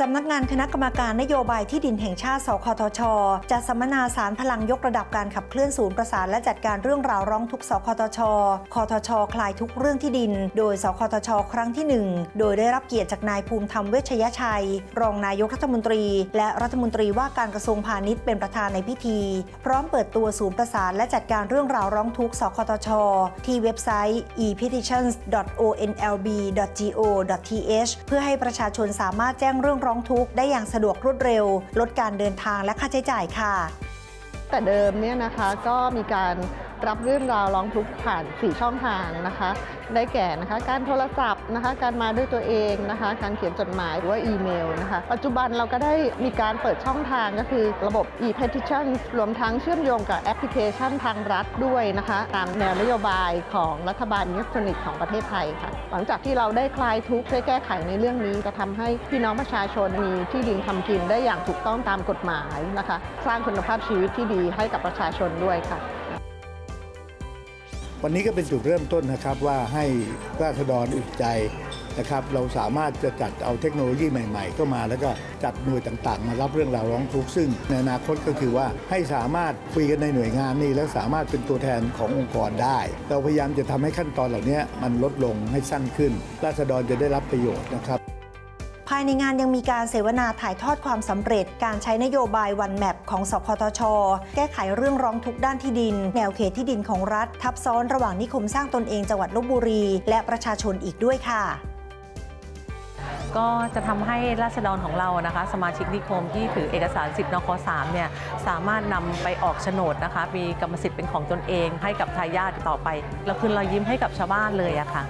สำนักงานคณะกรรมการนโยบายที่ดินแห่งชาติ สคทช จัดสัมมนาสารพลังยกระดับการขับเคลื่อนศูนย์ประสานและจัดการเรื่องราวร้องทุกสคทช คทช คลายทุกเรื่องที่ดิน โดย สคทช ครั้งที่ 1 โดยได้รับเกียรติจากนายภูมิธรรมเวชยชัย รองนายกรัฐมนตรี และรัฐมนตรีว่าการกระทรวงพาณิชย์เป็นประธานในพิธี พร้อมเปิดตัวศูนย์ประสานและจัดการเรื่องราวร้องทุกสคทช ที่เว็บไซต์ e-petitions.onlb.go.th เพื่อให้ประชาชนสามารถแจ้งเรื่องร้องทุกข์ได้อย่างสะดวกรวดเร็ว ลดการเดินทางและค่าใช้จ่ายค่ะ แต่เดิมเนี่ยนะคะก็มีการ รับเรื่องราวร้องทุกข์ผ่าน 4 ช่องทางนะคะ ได้แก่นะคะ การโทรศัพท์นะคะ การมาด้วยตัวเองนะคะ การเขียนจดหมายหรือว่าอีเมลนะคะ ปัจจุบันเราก็ได้มีการเปิดช่องทางก็คือระบบ e-petition รวมทั้งเชื่อมโยงกับแอปพลิเคชันทางรัฐด้วยนะคะ ตามแนวนโยบายของรัฐบาลอิเล็กทรอนิกส์ของประเทศไทยค่ะ หลังจากที่เราได้คลายทุกข์ช่วยแก้ไขในเรื่องนี้จะทำให้พี่น้องประชาชนมีที่ดินทำกินได้อย่างถูกต้องตามกฎหมายนะคะ สร้างคุณภาพชีวิตที่ดีให้กับประชาชนด้วยค่ะ วันนี้ก็เป็นจุดเริ่มต้นนะครับว่าให้ราษฎรอึดใจนะครับเราสามารถจะจัดเอาเทคโนโลยีใหม่ๆเข้ามา แล้วก็จัดหน่วยต่างๆ มารับเรื่องราวร้องทุกข์ซึ่งในอนาคตก็คือว่าให้สามารถคุยกันในหน่วยงานนี้ แล้วสามารถเป็นตัวแทนขององค์กรได้ เราพยายามจะทำให้ขั้นตอนเหล่านี้มันลดลงให้สั้นขึ้นราษฎรจะได้รับประโยชน์นะครับายในงานยังมีการเสวนาถ่ายทอดความสำเร็จ การใช้นโยบายวันแมปของสคทช แก้ไขเรื่องร้องทุกข์ด้านที่ดิน แนวเขตที่ดินของรัฐ ทับซ้อนระหว่างนิคมสร้างตนเองจังหวัดลบบุรี และประชาชนอีกด้วยค่ะก็จะทำให้ราษฎรของเรานะคะ สมาชิกนิคมที่ถือเอกสารสิทธิ์นค3เนี่ยสามารถนำไปออกโฉนดนะคะ มีกรรมสิทธิ์เป็นของตนเอง ให้กับทายาทต่อไปแล้วคืนรอยยิ้มให้กับชาวบ้านเลยอะค่ะ